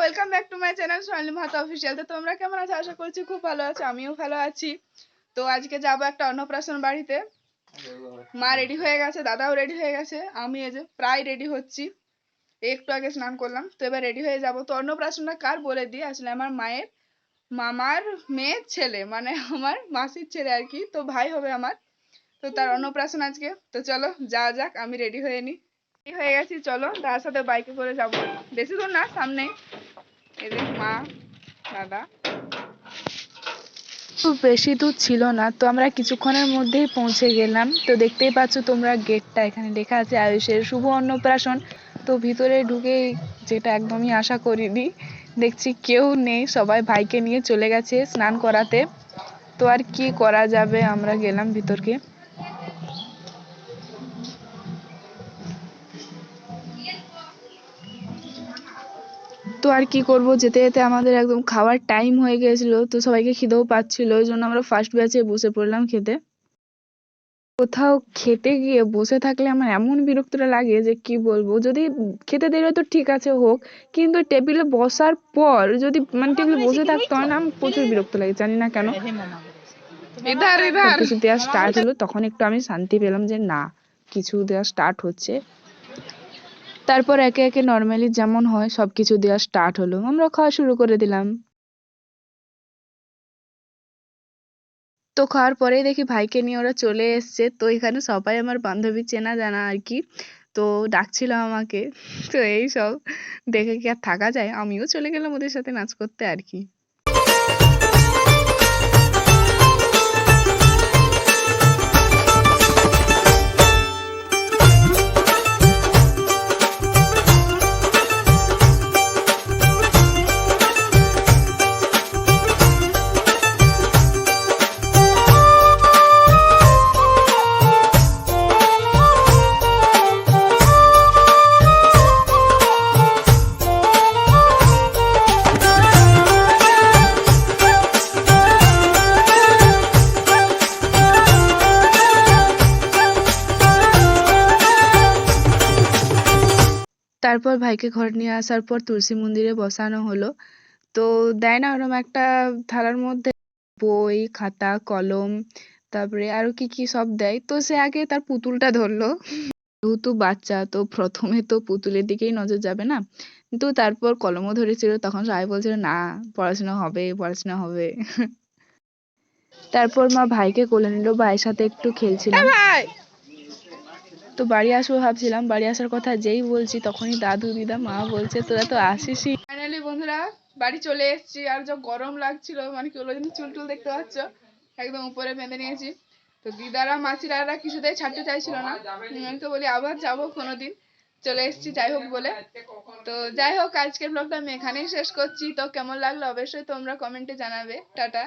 Welcome back to my channel Sonali Mahato official তো তোমরা কেমন আছো? আশা করছি খুব ভালো আছো, আমিও ভালো আছি। তো আজকে যাব একটা অন্নপ্রাশন বাড়িতে। মা রেডি হয়ে গেছে, দাদাও রেডি হয়ে গেছে, আমি এই যে প্রায় রেডি হচ্ছি। একটু আগে স্নান করলাম, তো এবার রেডি হয়ে যাব। তো অন্নপ্রাশনটা কার বলে দিই? আসলে আমার মায়ের, মামার মেয়ের ছেলে মানে আমার মাসির ছেলে আর কি, তো ভাই হবে আমার। তো তার অন্নপ্রাশন আজকে। তো চলো, যা যাক, আমি রেডি হয়ে নিই হয়ে গেছি, চলো, তার সাথে বাইকে করে যাব। বেশি দূর না সামনে যে মা দাদা। খুব বেশি দূর ছিল না, তো আমরা কিছুক্ষণের মধ্যেই পৌঁছে গেলাম। তো দেখতেই পাচ্ছ তোমরা গেটটা, এখানে লেখা আছে আয়ুষের শুভ অন্নপ্রাশন। তো ভিতরে ঢুকে যেটা একদমই আশা করিনি, দেখছি কেউ নেই, সবাই ভাইকে নিয়ে চলে গেছে স্নান করাতে। তো আর কি করা যাবে, আমরা গেলাম ভিতরকে। তো আর কি করব? যেতে যেতে আমাদের একদম খাওয়ার টাইম হয়ে গিয়েছিল তো সবাইকে খিদেও পাচ্ছিল ওই জন্য আমরা ফার্স্ট ব্যাচে বসে পড়লাম খেতে। কোথাও খেতে গিয়ে বসে থাকলে আমার এমন বিরক্তটা লাগে যে কি বলব? যদি খেতে দেরি হয় তো ঠিক আছে হোক কিন্তু টেবিলে বসার পর যদি মানে টেবিলে বসে থাকতে হয় না আমার প্রচুর বিরক্ত লাগে জানি না কেন। ইধার কিছু দেওয়া স্টার্ট হলো তখন একটু আমি শান্তি পেলাম যে না কিছু দেওয়া স্টার্ট হচ্ছে। তারপর একে একে নর্মালি যেমন হয় সব কিছু দেওয়া স্টার্ট হলো। আমরা খাওয়া শুরু করে দিলাম। তো খাওয়ার পরেই দেখি ভাইকে নিয়ে ওরা চলে এসছে। তো এখানে সবাই আমার বান্ধবী চেনা জানা আর কি। তো ডাকছিল আমাকে। তো এই সব দেখে কি আর থাকা যায়? আমিও চলে গেলাম ওদের সাথে নাচ করতে আর কি। তারপর ভাইকে ঘরে নিয়ে আসার পর তুলসী মন্দিরে বসানো হলো। তো দেয় না ওরকম একটা থালার মধ্যে বই, খাতা, কলম, তারপরে আরও কি কি সব দেয়। তো সে আগে তার পুতুলটা ধরলো। যেহেতু বাচ্চা, তো প্রথমে তো পুতুলের দিকেই নজর যাবে না। কিন্তু তারপর কলমও ধরেছিল, তখন রায় বলছিল, না, পড়াশোনা হবে পড়াশোনা হবে। তারপর মা ভাইকে কোলে নিল, ভাইয়ের সাথে একটু খেলছিলাম। ভাই! তো বাড়ি আসব ভাবছিলাম। বাড়ি আসার কথা যেই বলছি তখনই দাদু, দিদা, মা বলছে, তোরা তো আসিসই। ফাইনালি বন্ধুরা, বাড়ি চলে এসেছি। আর যা গরম লাগছিল মানে কি বলব চুল টুল দেখতে পাচ্ছ। একদম উপরে বেঁধে নিয়েছি। তো দিদারা মাসিরা কিছুতেই ছাড়তে চাইছিল না। আমি তো বলি, আবার যাব কোনোদিন। চলে এসেছি যাই হোক বলে। তো যাই হোক, আজকের ব্লগটা আমি এখানেই শেষ করছি। তো কেমন লাগল অবশ্যই তোমরা কমেন্টে জানাবে। টাটা।